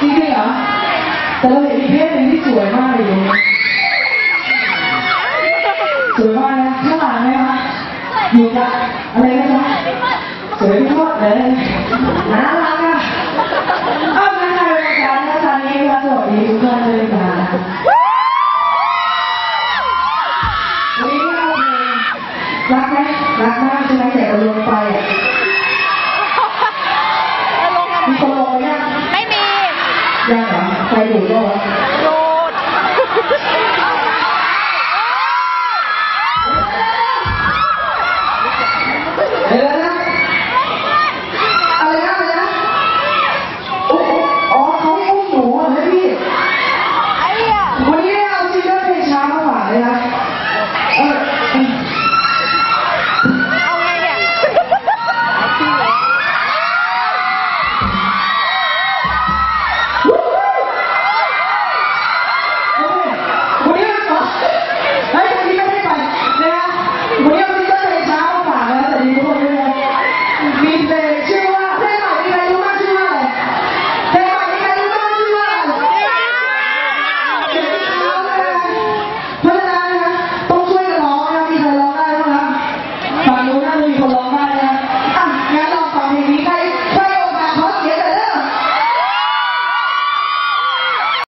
จริงๆเหรอแต่เราเห็นอีกเพศหนึ่งที่สวยมากเลยอยู่สวยมากนะข้างหลังไหมคะอยู่กับอะไรนะคะสวยที่สุดเลยน่ารักอะเอามาในรายการนะตอนนี้มาสวัสดีทุกท่านเลยค่ะวันนี้เราเพลงรักไหมรักมากใช่ไหมแต่เราลงไปอะมีคนลงยังไม่มี ยากเหรอใครอยู่ก็วะโลด